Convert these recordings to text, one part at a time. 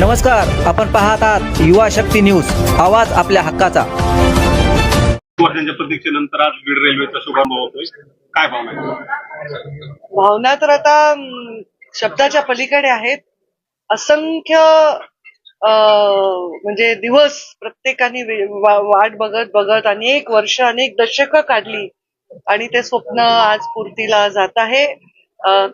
नमस्कार आपण पाहत आहात युवा शक्ती न्यूज आवाज आपल्या हक्काचा. वर्षांच्या प्रतीक्षेनंतर आज बीड रेल्वेचा शुभारंभ होतोय. काय भावना? भावना तर आता शब्दाच्या पलीकडे आहेत. असंख्य म्हणजे दिवस प्रत्येकाने वे- वा- वाट बघत बघत अनेक वर्ष अनेक दशकं काढली. आणि ते स्वप्न आज पूर्तीला जात आहे.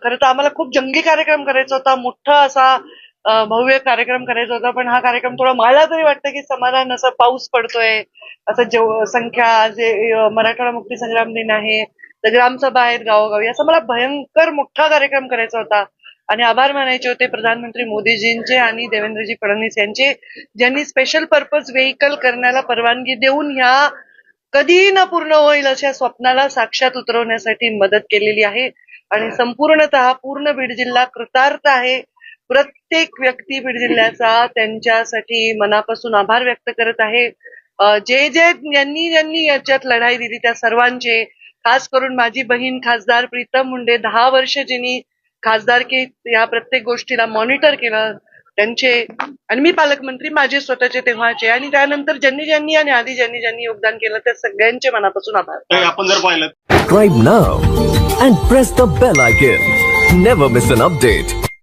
खरं तर आम्हाला खूप जंगी कार्यक्रम करायचा होता. मोठा असा भव्य कार्यक्रम करायचा होता पण हा कार्यक्रम थोडा मला तरी वाटतं की समाधान असं पाऊस पडतोय. असं जेव संख्या जे मराठवाडा मुक्ती संग्राम दिन आहे तर ग्रामसभा आहेत गावोगावी असा मला भयंकर मोठा कार्यक्रम करायचा होता. आणि आभार मानायचे होते प्रधानमंत्री मोदीजींचे आणि देवेंद्रजी फडणवीस यांचे ज्यांनी स्पेशल पर्पज व्हेकल करण्याला परवानगी देऊन ह्या कधी न पूर्ण होईल अशा स्वप्नाला साक्षात उतरवण्यासाठी मदत केलेली आहे. आणि संपूर्णतः पूर्ण बीड जिल्हा कृतार्थ आहे. प्रत्येक व्यक्ती बीड जिल्ह्याचा त्यांच्यासाठी मनापासून आभार व्यक्त करत आहे जे जे यांनी ज्यांनी याच्यात लढाई दिली त्या सर्वांचे खास करून माझी बहीण खासदार प्रीतम मुंडे दहा वर्ष जिनी खासदारकी या प्रत्येक गोष्टीला मॉनिटर केलं त्यांचे आणि मी पालकमंत्री माझे स्वतःचे तेव्हाचे आणि त्यानंतर ज्यांनी ज्यांनी आणि आधी ज्यांनी ज्यांनी योगदान केलं त्या सगळ्यांचे मनापासून आभार आपण जर पाहिलं now and press the bell icon. Never miss an update.